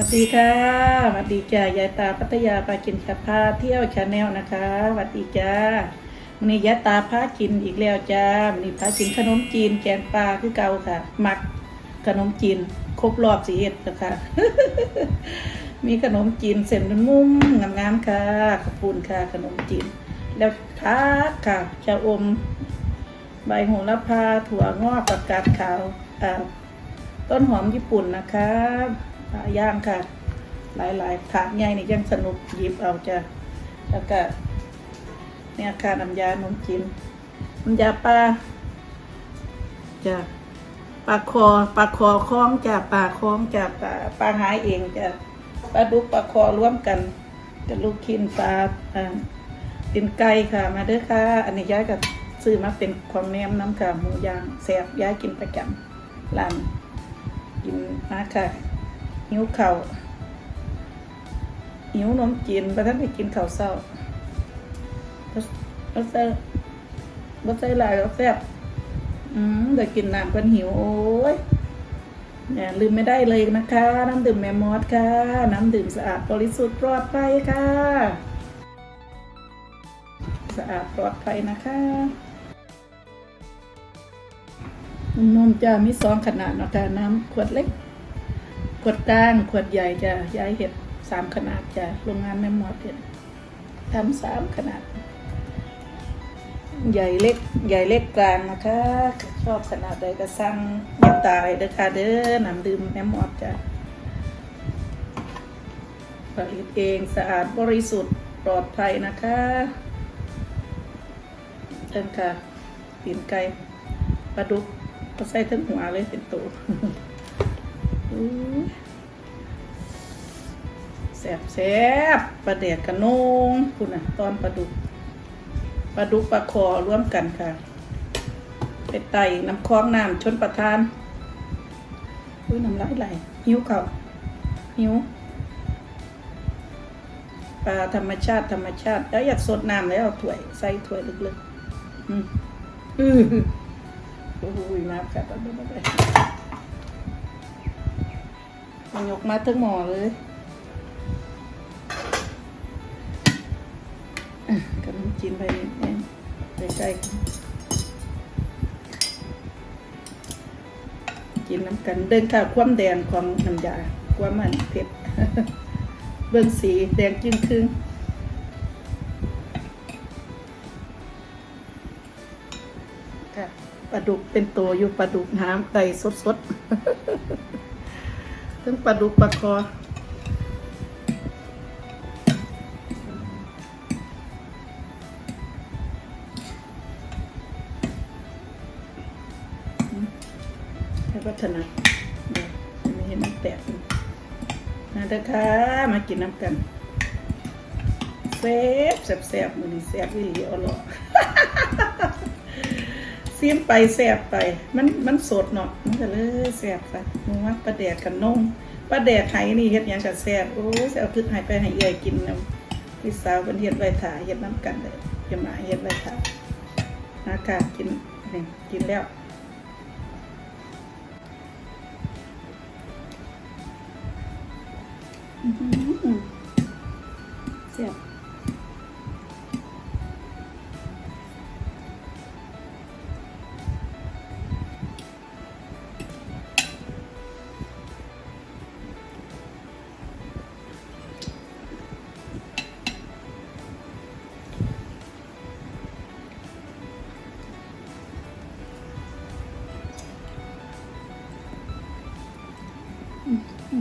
วัสดีค่ะสวัสดีจ้ายายตาพัทยาปากินชาพาเที่ยวชาแนลนะคะสวัสดีจ้าวันนี้ยายตาพากินอีกแล้วจ้าวันนี้พากินขนมจีนแกงปลาคือเก่าค่ะหมักขนมจีนครบรอบสีเอ็ดนะคะมีขนมจีนเส้นมุมๆงามๆค่ะขอบคุณค่ะขนมจีน แล้วพักค่ะชะอม ใบโหระพาถั่วงอกกับกาดขาวต้นหอมญี่ปุ่นนะคะ ย่างค่ะ หลายๆถาดใหญ่นี่ยังสนุกหยิบเอาจ้ะแล้วก็เนี่ยค่ะน้ำยาขนมจีนน้ำยาปลาจ้ะปลาคอปลาคอคล้องจ้ะปลาคล้องจ้ะปลาปลาหายเองจ้ะปลาดุกปลาคอร่วมกันกับลูกชิ้นปลาอ่าเป็นไก่ค่ะ มาเด้อค่ะ อันนี้ย้ายกับซื้อมาเป็นของแนมน้ำค่ะหมูย่างแซ่บย้ายกินประจำร้านกินมาค่ะ หิวเข่าวหิวนมจีนประทันไปกินข้าวเศร้าบ่ใส่บ่ใส่ลายแล้วแซ่บอืมเดี๋ยวกินน้ำกันหิว โอ้ยเนี่ยลืมไม่ได้เลยนะคะ น้ำดื่มแมมมอสค่ะ น้ำดื่มสะอาดบริสุทธิ์ปลอดภัยค่ะ สะอาดปลอดภัยนะคะนมจะมีสองขนาดนะคะน้ำขวดเล็ก วดกลางขวดใหญ่จะย้ายเห็ดสามขนาดจะโรงงานแม่หมอดเห็ดทำสามขนาด ใหญ่เล็กใหญ่เล็กกลางนะคะ ชอบขนาดใดก็สั่งย็บตายเด้อค่ะเด้อน้ำดื่มแม่หมอดจ้ะผลิตเองสะอาดบริสุทธิ์ปลอดภัยนะคะเอินค่ะปีนไก่ปลาดุกก็ใส่ทั้งหัวเลยเป็นตัว แสบแสบปลาแดกกระนงคุณน่ะตอนปลาดุกปลาดุกปลาคอร่วมกันค่ะไปไต่น้ำคลองน้ำชนประทานอุ้ยน้ำลายไหลหิวเขาหิวปลาธรรมชาติธรรมชาติแล้วอยากสดน้ำแล้วเอาถ้วยใส่ถ้วยลึกๆอืมอือโอ้ยน้ำค่ะตอนนี้ไม่ได้ มันยกมาทั้งหมอเลยกำลังกินไปนิดนึงใกล้ๆกันกินน้ำกันเดินข่าวความแดงของน้ำยาความมันเผ็ดเบิ่งสีแดงจึงครึ่งค่ะปลาดุกเป็นตัวอยู่ปลาดุกน้ำไตสดๆ ทั้งปลาดุกปลาคอให้พัฒนาเดี๋ยวไม่เห็นมันแตกมาเด้อค่ะ มากินน้ำกันแซ่บแซ่บแซ่บมือนี้แซ่บอีหลีเอาหรอ ซีมไปแซ่บไป มันมันสดเนาะมันก็เลยแซ่บค่ะหนูว่าปลาแดกกันนมปลาแดกไหนี่เฮ็ดยังกับแซ่บโอ้ยสิเอาทึกให้ไปให้เอื้อยกินนำพี่สาวเพิ่นเฮ็ดไว้ถ่าเฮ็ดน้ำกันเลยจะมาเฮ็ดไว้ถ่าอากาศกินนี่กินแล้วเหือเสียบ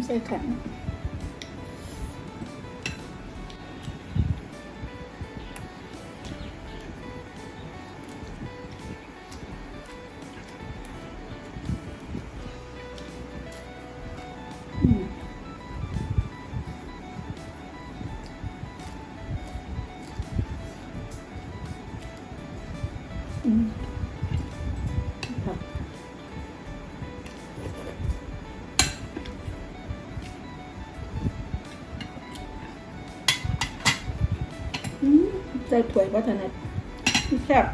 ใช่แข็ง ใจถ้วยวัฒนัดแซ่บ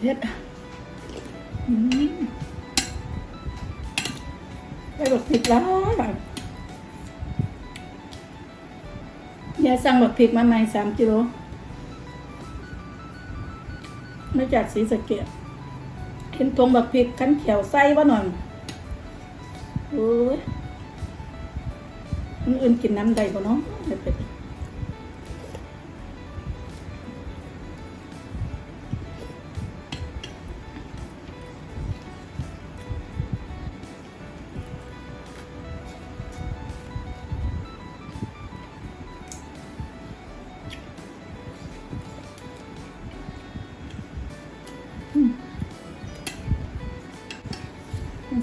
เผ็ดอืมไปบักพริกแล้วยายสั่งบักพริกมาใหม่สามกิโลมาจากสีสะเกดเห็นทงบักพริกขันเขียวไส้ว่าหน่อยโอ้ยอื่นกินน้ำใดบ่เนาะไม่เป็น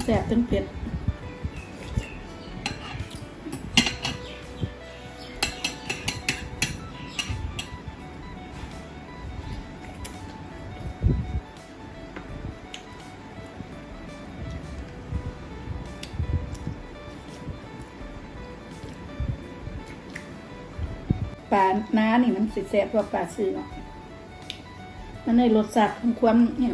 สบจนเผ็ดปลาน้านี่มันสิแสบกว่าปลาซื้อเนาะมันในรสชาติของความเนี่ย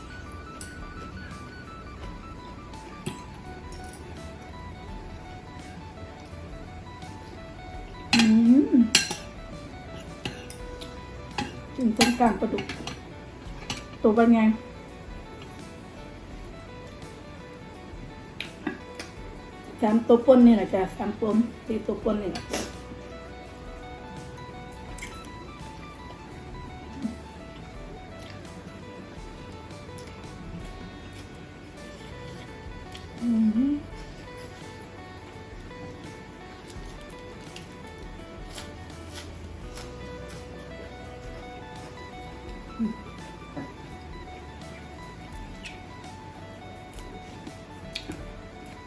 กินต้นกลางปลาดุก ตัวเป็นไง สามตัวปนนี่แหละจ้ะสามปมสี่ตัวปนนี่แหละ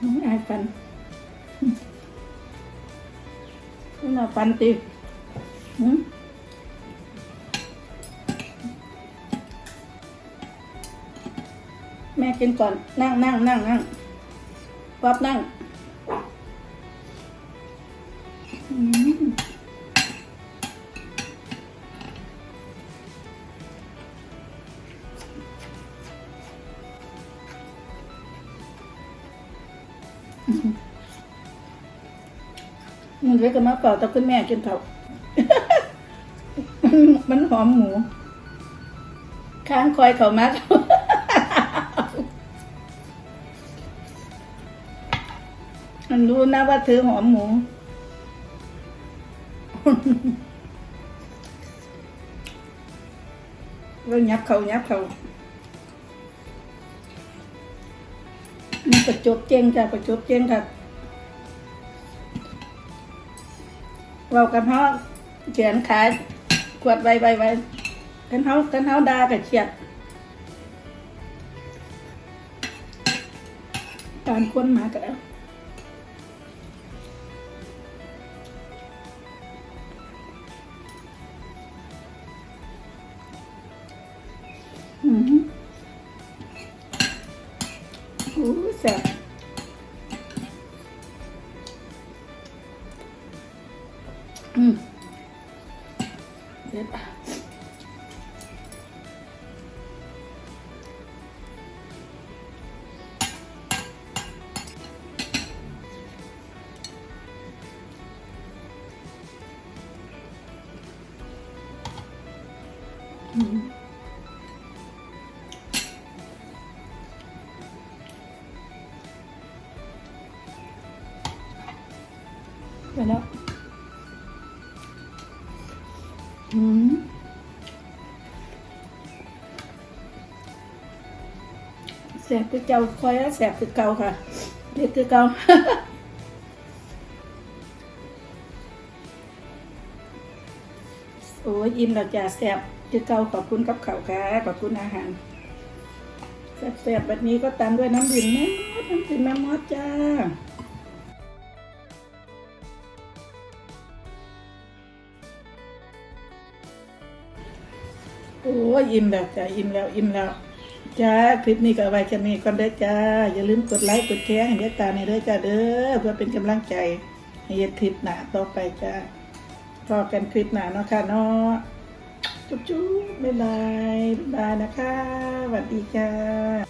น้องอายฟันนี่มาฟันตีหืมแม่กินก่อนนั่งนั่งนั่งนั่งป๊อบนั่ง มันเลยก็มาเป่าตะคุณแม่กินเถอะมันหอมหมู ค้างคอยเขามักมันรู้นะว่าเธอหอมหมูก็ยับเขายับเขา ประจบเจงจ้ะประจบเจงค่ะเรากันเฮาเขียนขายขวดใบใบใบกันเฮากันเฮาดากับเฉียดการค้นมากันแล้ว อืมเด็ดอ่ ซ่บคือเจ้าคอยแสบคือเก่าค่ะเด็ดคือเก่าโอ้ยอิ่มแล้วจ้ะแสบคือเก่าขอบคุณกับข่าวค่ะขอบคุณอาหารแซ่บแบบนี้ก็ตามด้วยน้ำดื่มแม่มดน้ำดื่มแม่มดจ้าโอ้ยอิ่มแล้วจ้ะอิ่มแล้วอิ่มแล้ว จ้าคลิปนี้ก็เอาไว้แค่นี้ก่อนเด้อจ้า อย่าลืมกดไลค์กดแชร์ให้ยายตาในเด้อจ้าเด้อเพื่อเป็นกำลังใจให้ยคลิปหน้าต่อไปจ้าพอกันคลิปหน้าเนาะค่ะเนาะจุ๊บจุ๊บบ๊ายบายบ๊ายบายนะคะสวัสดีจ้า